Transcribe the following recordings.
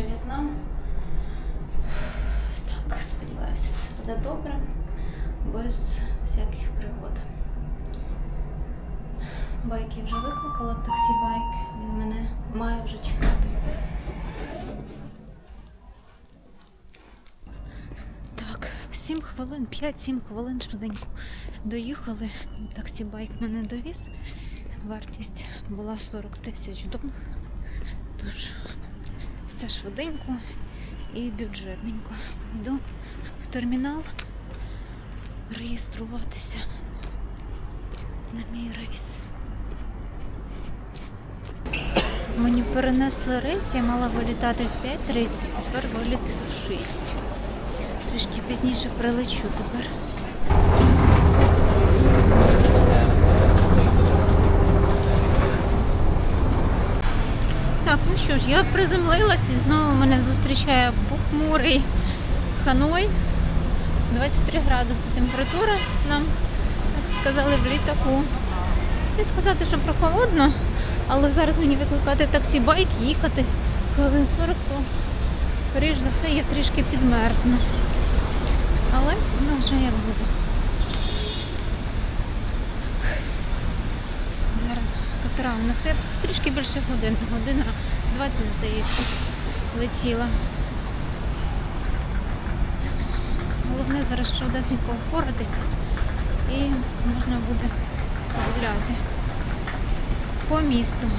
столицю В'єтнаму. Так, сподіваюся, все буде добре, без всяких пригод. Байк я вже викликала, таксі байк. Він мене має вже чекати. Так, 7 хвилин, 5-7 хвилин швиденько доїхали. Таксі байк мене довіз. Вартість була 40 тисяч дон. Тож все швиденько і бюджетненько. Йду в термінал реєструватися на мій рейс. Мені перенесли рейс, я мала вилітати в 5.30, тепер виліт в 6. Трішки пізніше прилечу тепер. Так, ну що ж, я приземлилася і знову мене зустрічає похмурий Ханой. 23 градуси температура нам, так сказали, в літаку. Не сказати, що прохолодно, але зараз мені викликати таксі байк, їхати хвилин 40, то скоріш за все я трішки підмерзну. Але ну вже як буде. Зараз це трішки більше години. Година 20, здається, летіла. Головне зараз швидесенько впоратися і можна буде гуляти по місту.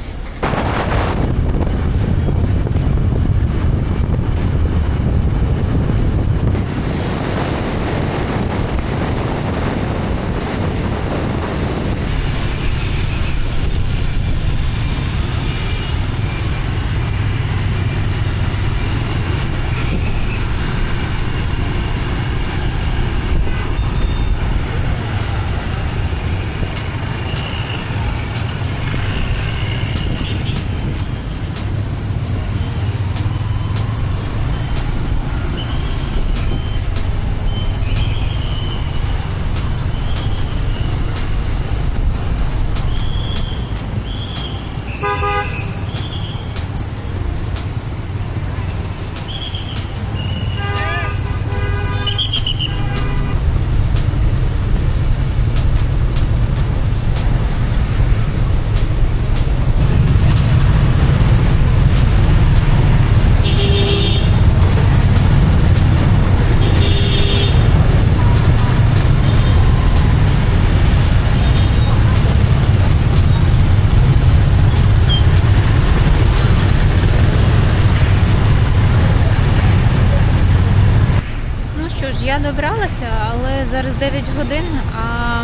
9 годин, а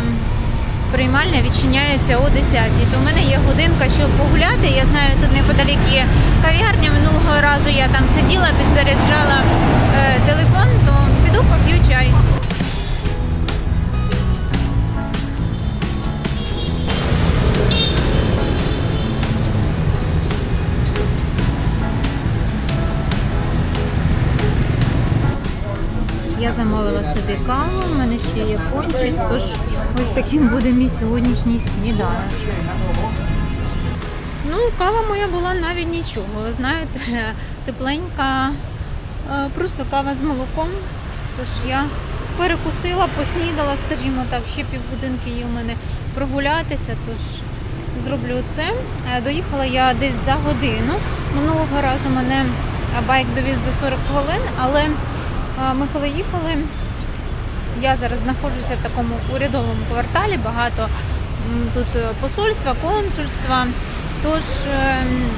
приймальня відчиняється о 10. То в мене є годинка, щоб погуляти. Я знаю, тут неподалік є кав'ярня. Минулого разу я там сиділа, підзаряджала е, телефон, то піду поп'ю чай. Я замовила собі каву, в мене ще є пончик, тож ось таким буде мій сьогоднішній сніданок. Ну, кава моя була навіть нічого. Ви знаєте, тепленька, е, просто кава з молоком. Тож я перекусила, поснідала, скажімо так, ще півгодинки є у мене прогулятися, тож зроблю це. Е, Доїхала я десь за годину. Минулого разу мене байк довіз за 40 хвилин, але Ми коли їхали, я зараз знаходжуся в такому урядовому кварталі, багато тут е, посольства, консульства. Тож, ем,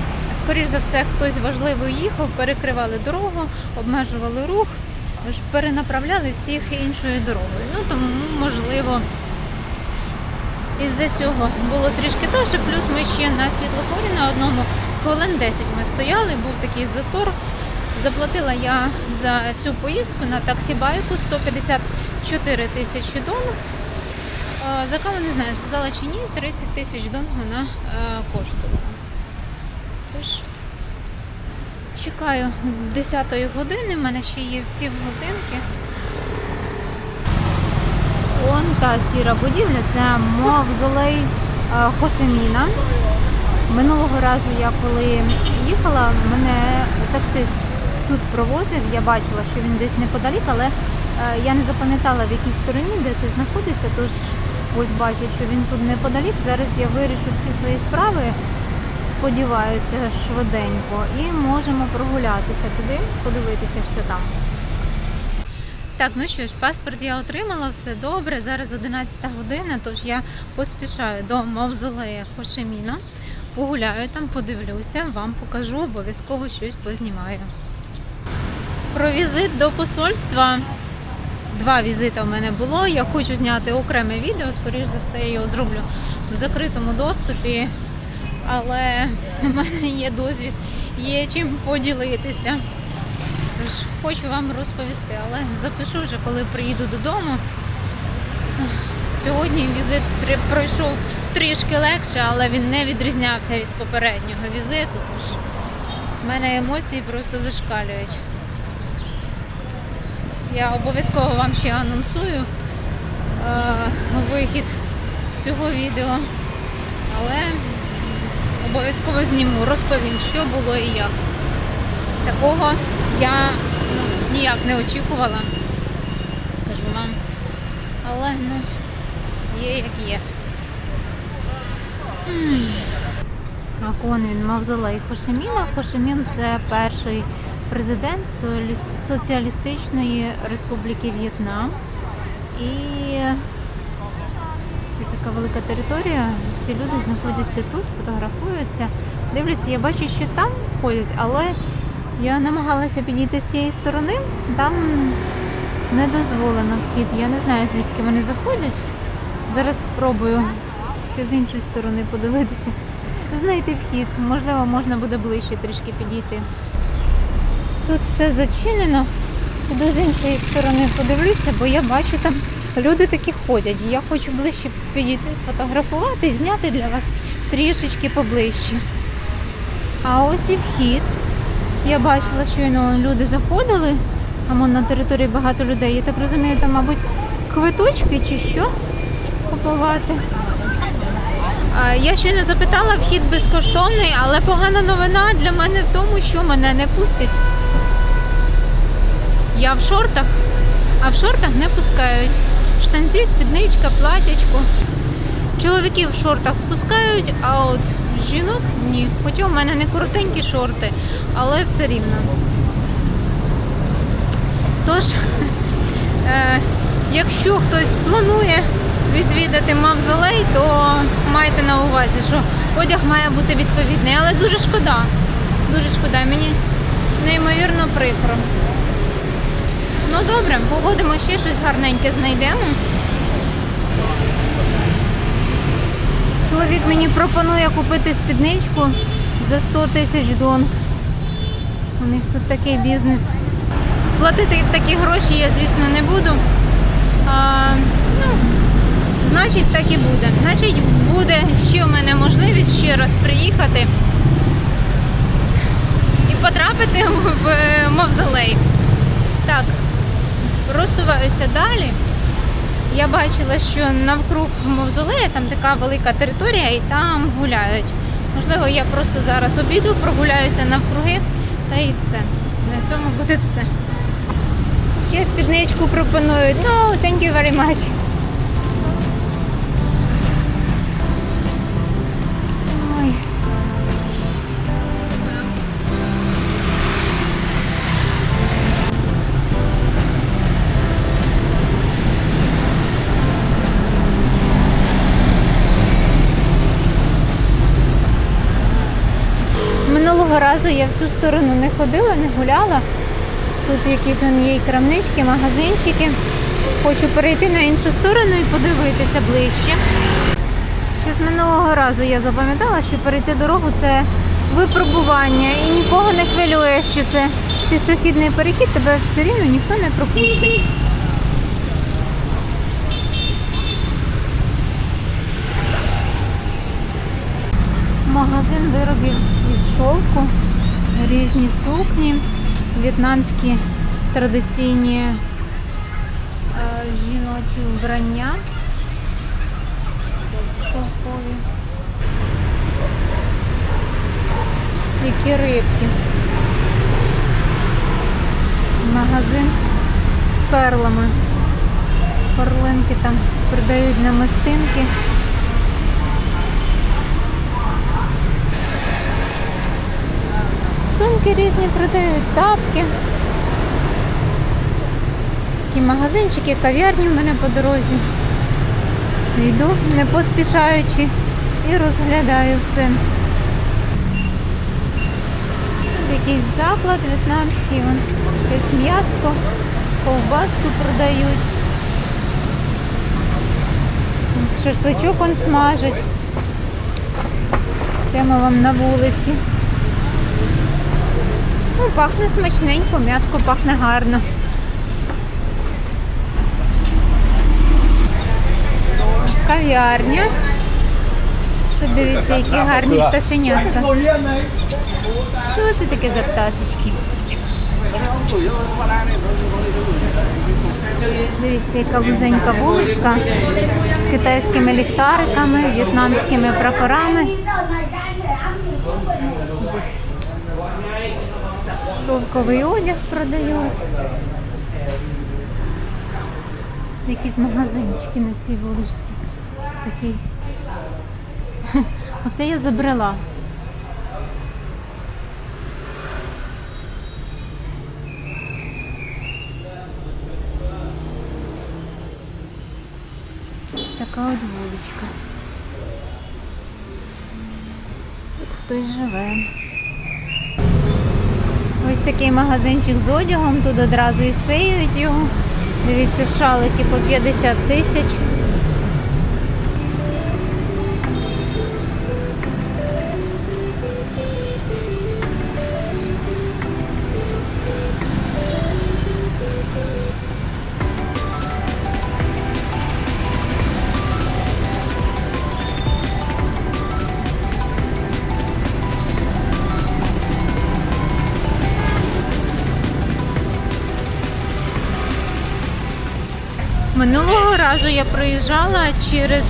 скоріш за все, хтось важливий їхав, перекривали дорогу, обмежували рух, перенаправляли всіх іншою дорогою. Ну тому, можливо, із-за цього було трішки довше, плюс ми ще на світлофорі на одному хвилин 10 ми стояли, був такий затор. Заплатила я за цю поїздку на таксі байку 154 тисячі дон. Е, За каву не знаю, сказала чи ні, 30 тисяч дон вона е, коштувала. Тож, чекаю 10 години, в мене ще є півгодинки. Он та сіра будівля, це мавзолей е, Хошеміна. Минулого разу я коли їхала, мене таксист тут провозив, я бачила, що він десь неподалік, але е, я не запам'ятала в якій стороні, де це знаходиться. Тож ось бачу, що він тут неподалік. Зараз я вирішу всі свої справи, сподіваюся, швиденько, і можемо прогулятися туди, подивитися, що там. Так, ну що ж, паспорт я отримала, все добре. Зараз 11 година, тож я поспішаю до мавзолея Хошеміна. Погуляю там, подивлюся, вам покажу, обов'язково щось познімаю. Про візит до посольства. Два візити в мене було. Я хочу зняти окреме відео, скоріш за все, я його зроблю в закритому доступі, але в мене є досвід, є чим поділитися. Тож хочу вам розповісти, але запишу вже, коли приїду додому. Сьогодні візит пройшов трішки легше, але він не відрізнявся від попереднього візиту. Тож в мене емоції просто зашкалюють. Я обов'язково вам ще анонсую е, вихід цього відео, але обов'язково зніму, розповім, що було і як. Такого я ну, ніяк не очікувала, скажу вам. Але ну, є як є. А кон він мавзолей Хошеміна. Хошемін це перший президент Соціаліс- Соціалістичної Республіки В'єтнам. І така велика територія. Всі люди знаходяться тут, фотографуються, дивляться. Я бачу, що там ходять, але я намагалася підійти з тієї сторони. Там не дозволено вхід. Я не знаю, звідки вони заходять. Зараз спробую ще з іншої сторони подивитися, знайти вхід. Можливо, можна буде ближче трішки підійти. Тут все зачинено. Піду з іншої сторони подивлюся, бо я бачу там люди такі ходять. І я хочу ближче підійти, сфотографувати, зняти для вас трішечки поближче. А ось і вхід. Я бачила, щойно люди заходили, а на території багато людей. Я так розумію, там, мабуть, квиточки чи що купувати. А, Я щойно запитала, вхід безкоштовний, але погана новина для мене в тому, що мене не пустять. Я в шортах, а в шортах не пускають. Штанці, спідничка, платячко. Чоловіків в шортах впускають, а от жінок ні. Хоча в мене не коротенькі шорти, але все рівно. Тож, е, якщо хтось планує відвідати мавзолей, то майте на увазі, що одяг має бути відповідний. Але дуже шкода. Дуже шкода. Мені неймовірно прикро. Ну добре, погодимо ще щось гарненьке знайдемо. Чоловік мені пропонує купити спідничку за 100 тисяч дон. У них тут такий бізнес. Платити такі гроші я, звісно, не буду. А, ну, значить, так і буде. Значить, буде ще в мене можливість ще раз приїхати і потрапити в мавзолей. Так, просуваюся далі. Я бачила, що навкруг мавзолея там така велика територія і там гуляють. Можливо, я просто зараз обіду, прогуляюся навкруги та і все. На цьому буде все. Ще спідничку пропонують. No, thank you very much. Сторону не ходила, не гуляла. Тут якісь вон є крамнички, магазинчики. Хочу перейти на іншу сторону і подивитися ближче. Ще з минулого разу я запам'ятала, що перейти дорогу це випробування і нікого не хвилює, що це пішохідний перехід, тебе все рівно ніхто не пропустить. Магазин виробів із шовку, різні сукні, в'єтнамські традиційні е, жіночі вбрання. Шовкові. Які рибки. Магазин з перлами. Перлинки там продають намистинки. Сумки різні продають, тапки. Такі магазинчики, кав'ярні в мене по дорозі. Йду, не поспішаючи, і розглядаю все. Якийсь заклад в'єтнамський, вон якесь м'яско, ковбаску продають. Шашличок он смажить. Прямо вам на вулиці. Ну, пахне смачненько, м'яско пахне гарно. Кав'ярня. Тут дивіться, які гарні пташенятка. Що це таке за пташечки? Дивіться, яка вузенька вуличка з китайськими ліхтариками, в'єтнамськими прапорами. Шовковий одяг продають. Якісь магазинчики на цій вуличці. Це такий. Оце я забрела. Ось така от вуличка. Тут хтось живе. Ось такий магазинчик з одягом, тут одразу і шиють його. Дивіться, шалики по 50 тисяч. Разу я проїжджала через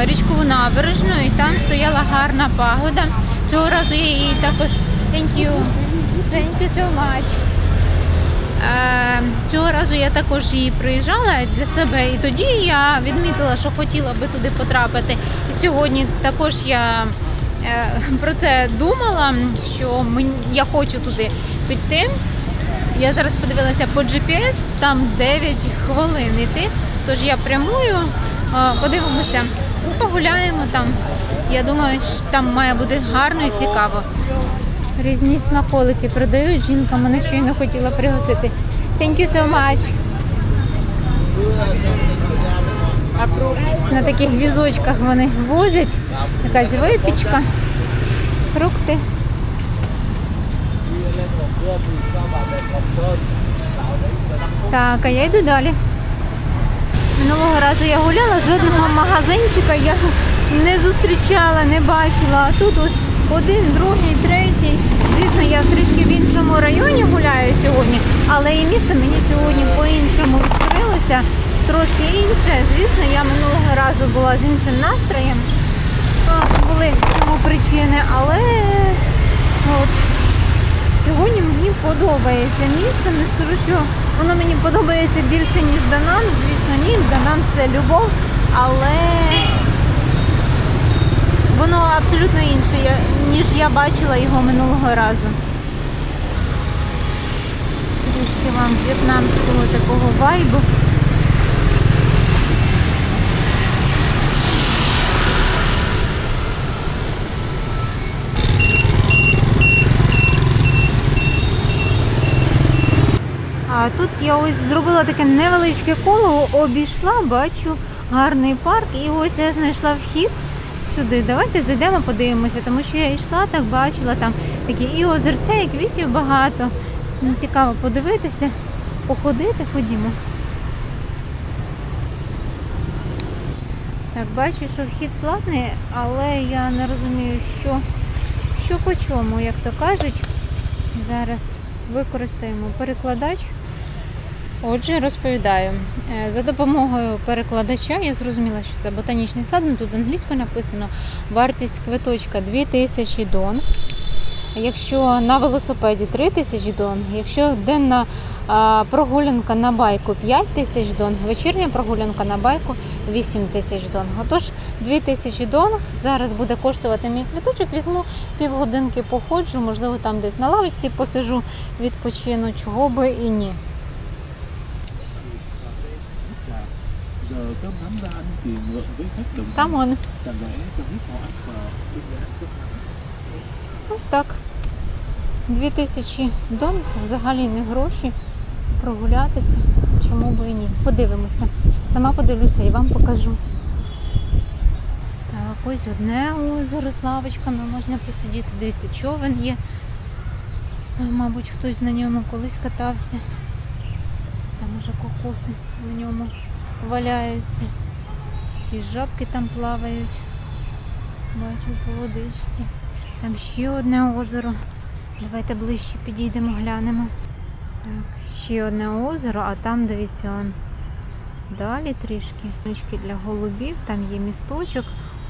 річкову набережну і там стояла гарна пагода. Цього разу я її також thank you. Thank you so much. Е, Цього разу я також її проїжджала для себе, і тоді я відмітила, що хотіла би туди потрапити. І сьогодні також я е, про це думала, що я хочу туди піти. Я зараз подивилася по GPS, там 9 хвилин іти. Тож я прямую, подивимося, ну, погуляємо там. Я думаю, що там має бути гарно і цікаво. Різні смаколики продають, жінка мене щойно хотіла пригостити. Thank you so much. На таких візочках вони возять. Якась випічка, фрукти. Так, а я йду далі. Минулого разу я гуляла, жодного магазинчика я не зустрічала, не бачила. А тут ось один, другий, третій. Звісно, я трішки в іншому районі гуляю сьогодні, але і місто мені сьогодні по-іншому відкрилося, трошки інше. Звісно, я минулого разу була з іншим настроєм. Були цьому причини, але подобається місто. Не скажу, що воно мені подобається більше, ніж Данан. Звісно, ні. Данан це любов, але воно абсолютно інше, ніж я бачила його минулого разу. Трішки вам в'єтнамського такого вайбу. А тут я ось зробила таке невеличке коло, обійшла, бачу гарний парк, і ось я знайшла вхід сюди. Давайте зайдемо, подивимося, тому що я йшла, так бачила там такі і озерця, і квітів багато. Цікаво подивитися, походити, ходімо. Так, бачу, що вхід платний, але я не розумію, що, що по чому, як то кажуть. Зараз використаємо перекладач. Отже, розповідаю. Е, За допомогою перекладача я зрозуміла, що це ботанічний сад, ну тут англійською написано. Вартість квиточка 2000 дон. Якщо на велосипеді 3 тисячі дон, якщо денна прогулянка на байку 5 тисяч дон, вечірня прогулянка на байку 8 тисяч дон. Отож, 2 тисячі дон зараз буде коштувати мій квіточок. Візьму півгодинки походжу, можливо, там десь на лавочці посижу, відпочину, чого би і ні. Giờ cơm nắm ra ăn tiền ngược với khách đồng Там он. tặng lễ cho biết họ ăn phở bên giá xuất Ось так. 2000 дон це взагалі не гроші. Прогулятися. Чому би і ні? Подивимося. Сама подивлюся і вам покажу. Так, ось одне озеро з лавочками можна посидіти. Дивіться, човен є. Мабуть, хтось на ньому колись катався. Там уже кокоси на ньому валяються. Якісь жабки там плавають. Бачу по водичці. Там ще одне озеро. Давайте ближче підійдемо, глянемо. Так, ще одне озеро, а там, дивіться, он далі трішки. Трішки для голубів, там є місточок.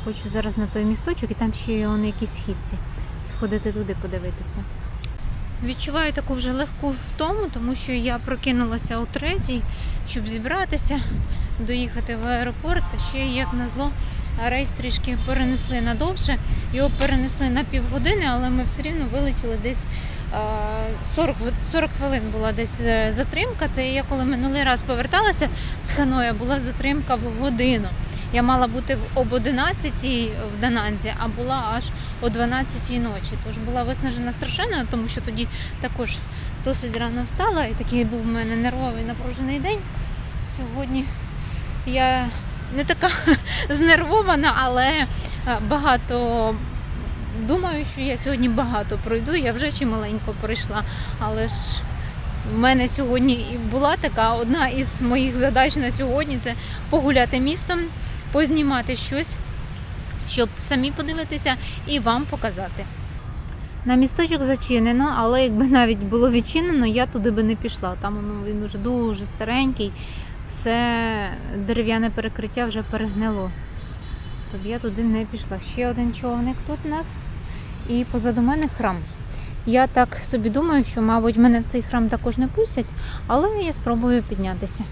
Хочу зараз на той місточок, і там ще є якісь східці. Сходити туди подивитися. Відчуваю таку вже легку втому, тому що я прокинулася о третій, щоб зібратися, доїхати в аеропорт. Та ще, як назло, рейс трішки перенесли надовше. Його перенесли на півгодини, але ми все рівно вилетіли десь е, 40, ви- 40 хвилин була десь е, затримка. Це я коли минулий раз поверталася з Ханоя, була затримка в годину. Я мала бути об 11 в Дананзі, а була аж о 12 ночі. Тож була виснажена страшенно, тому що тоді також досить рано встала, і такий був у мене нервовий напружений день. Сьогодні я не така знервована, але е, багато думаю, що я сьогодні багато пройду. Я вже чималенько пройшла, але ж в мене сьогодні і була така одна із моїх задач на сьогодні це погуляти містом, познімати щось, щоб самі подивитися і вам показати. На місточок зачинено, але якби навіть було відчинено, я туди би не пішла. Там ну, він вже дуже старенький, все дерев'яне перекриття вже перегнило. Тобто я туди не пішла. Ще один човник тут у нас. І позаду мене храм. Я так собі думаю, що, мабуть, мене в цей храм також не пустять, але я спробую піднятися.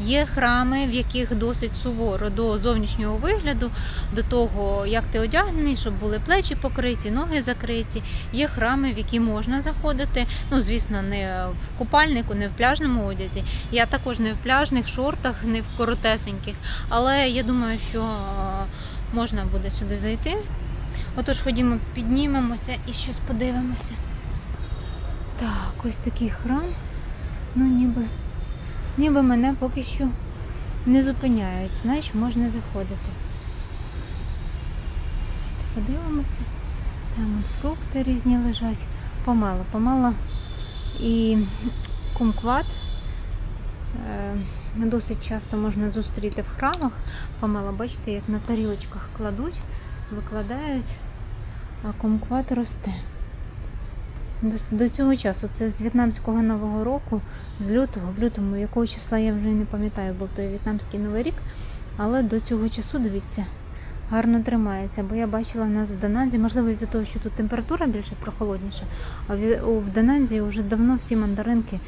Є храми, в яких досить суворо до зовнішнього вигляду, до того, як ти одягнений, щоб були плечі покриті, ноги закриті. Є храми, в які можна заходити. Ну, звісно, не в купальнику, не в пляжному одязі. Я також не в пляжних шортах, не в коротесеньких. Але я думаю, що е, можна буде сюди зайти. Отож, ходімо, піднімемося і щось подивимося. Так, ось такий храм. Ну, ніби, ніби мене поки що не зупиняють. Знаєш, можна заходити. Подивимося. Там фрукти різні лежать. Помало, помало. І кумкват. е, Досить часто можна зустріти в храмах. Помало, бачите, як на тарілочках кладуть, викладають, а кумкват росте. До, цього часу, це з в'єтнамського нового року, з лютого, в лютому, якого числа я вже не пам'ятаю, був той в'єтнамський новий рік. Але до цього часу, дивіться, гарно тримається. Бо я бачила в нас в Дананзі, можливо, із-за того, що тут температура більше прохолодніша, а в, Дананзі вже давно всі мандаринки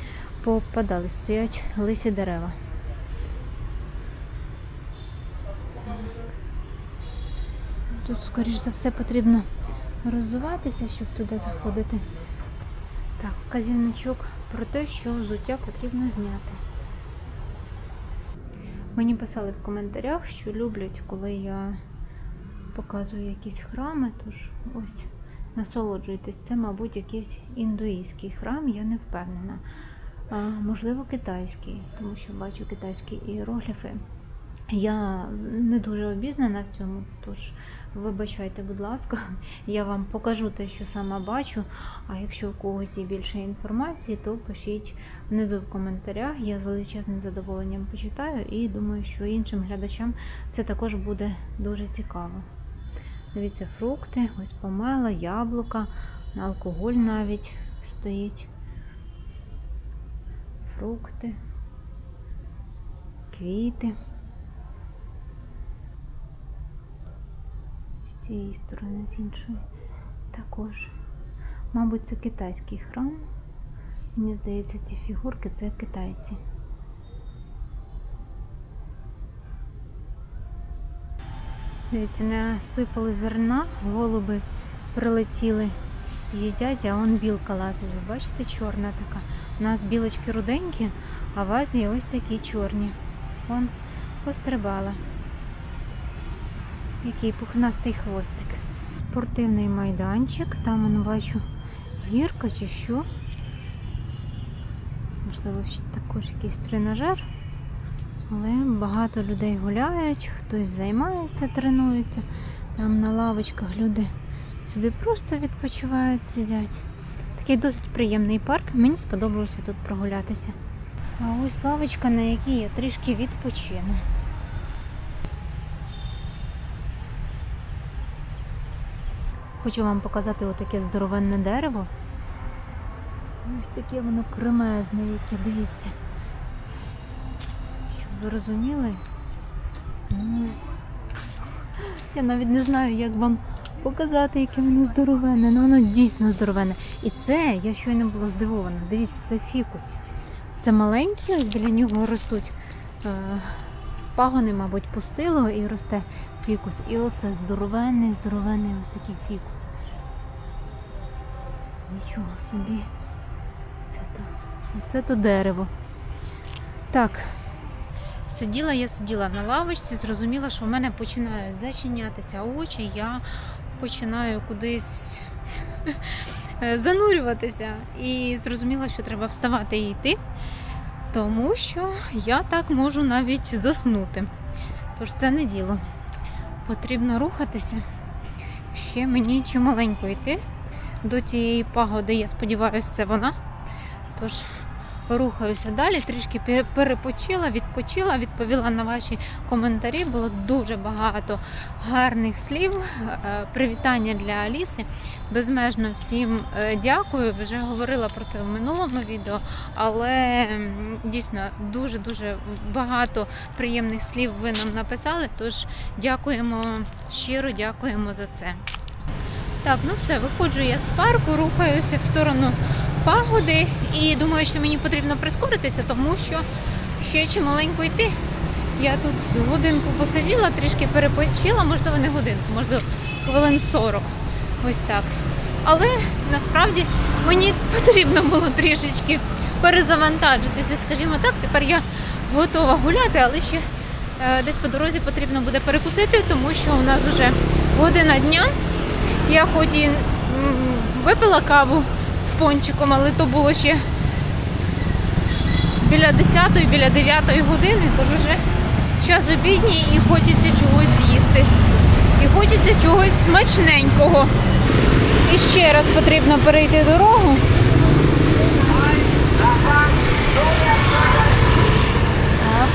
попадали, стоять лисі дерева. Тут, скоріш за все, потрібно роззуватися, щоб туди заходити. Так, вказівничок про те, що взуття потрібно зняти. Мені писали в коментарях, що люблять, коли я показую якісь храми, тож ось насолоджуйтесь. Це, мабуть, якийсь індуїзький храм, я не впевнена. А, можливо, китайський, тому що бачу китайські іерогліфи. Я не дуже обізнана в цьому, тож вибачайте, будь ласка, я вам покажу те, що сама бачу. А якщо у когось є більше інформації, то пишіть внизу в коментарях. Я з величезним задоволенням почитаю і думаю, що іншим глядачам це також буде дуже цікаво. Дивіться, фрукти, ось помела, яблука, алкоголь навіть стоїть. Фрукти, квіти. З цієї сторони, з іншої також. Мабуть, це китайський храм. Мені здається, ці фігурки це китайці. Дивіться, насипали зерна, голуби прилетіли, їдять, а он білка лазить. Ви бачите, чорна така. У нас білочки руденькі, а в Азії ось такі чорні. Вон пострибала. Який пухнастий хвостик. Спортивний майданчик. Там он бачу гірка чи що. Можливо, також якийсь тренажер. Але багато людей гуляють, хтось займається, тренується. Там на лавочках люди собі просто відпочивають, сидять. Такий досить приємний парк. Мені сподобалося тут прогулятися. А ось лавочка, на якій я трішки відпочину. Хочу вам показати отаке здоровенне дерево. Ось таке воно кремезне, яке, дивіться. Щоб ви розуміли. Я навіть не знаю, як вам показати, яке воно здоровенне. Ну воно дійсно здоровенне. І це я щойно була здивована. Дивіться, це фікус. Це маленький, ось біля нього ростуть е, пагони, мабуть, пустило і росте фікус. І оце здоровенний, здоровенний ось такий фікус. Нічого собі. Це то, це то дерево. Так. Сиділа я сиділа на лавочці, зрозуміла, що в мене починають зачинятися очі, я починаю кудись занурюватися. І зрозуміла, що треба вставати і йти, тому що я так можу навіть заснути. Тож це не діло. Потрібно рухатися. Ще мені чималенько йти до тієї пагоди, я сподіваюся, це вона. Тож рухаюся далі, трішки пере- перепочила, відпочила, відповіла на ваші коментарі. Було дуже багато гарних слів. Е, Привітання для Аліси. Безмежно всім е, дякую. Вже говорила про це в минулому відео, але дійсно дуже-дуже багато приємних слів ви нам написали. Тож дякуємо щиро, дякуємо за це. Так, ну все, виходжу я з парку, рухаюся в сторону пагоди і думаю, що мені потрібно прискоритися, тому що ще чималенько йти. Я тут з годинку посиділа, трішки перепочила, можливо, не годинку, можливо, хвилин 40. Ось так. Але насправді мені потрібно було трішечки перезавантажитися, скажімо так. Тепер я готова гуляти, але ще е, десь по дорозі потрібно буде перекусити, тому що у нас вже година дня. Я хоч і випила каву з пончиком, але то було ще біля 10 біля 9 години, тож вже час обідній і хочеться чогось з'їсти. І хочеться чогось смачненького. І ще раз потрібно перейти дорогу. Так.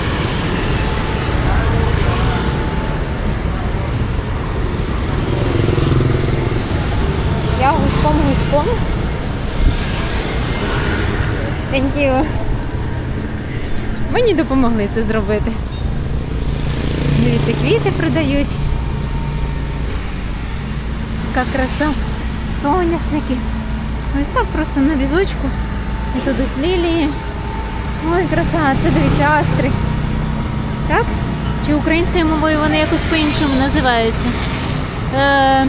Я гуськом гуськом. Thank. Мені допомогли це зробити. Дивіться, квіти продають. Така краса. Соняшники. Ось так просто на візочку. І тут ось лілії. Ой, краса, це дивіться, астри. Так? Чи українською мовою вони якось по-іншому називаються? Е,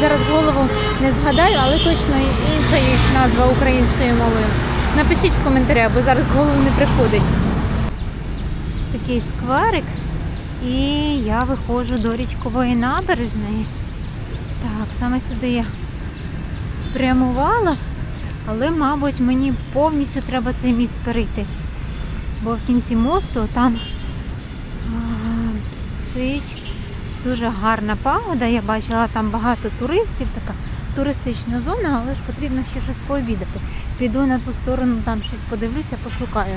зараз голову не згадаю, але точно інша їх назва українською мовою. Напишіть в коментарях, бо зараз в голову не приходить. Такий скверик. І я виходжу до річкової набережної. Так, саме сюди я прямувала, але, мабуть, мені повністю треба цей міст перейти. Бо в кінці мосту там а, стоїть дуже гарна пагода. Я бачила там багато туристів, така туристична зона, але ж потрібно ще щось пообідати. Піду на ту сторону, там щось подивлюся, пошукаю.